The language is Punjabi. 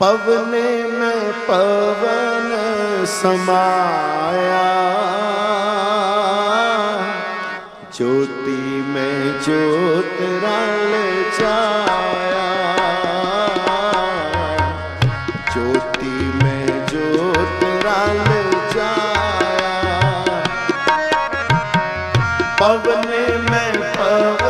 ਪਵਨੇ ਮੈਂ ਪਵਨ ਸਮਾਇਆ। ਜੋਤੀ ਮੈਂ ਜੋਤ ਰਲ ਜਾਇਆ ਜੋਤੀ ਮੈਂ ਜੋਤ ਰਲ ਜਾਇਆ ਪਵਨੇ ਮੈਂ ਪਵਨ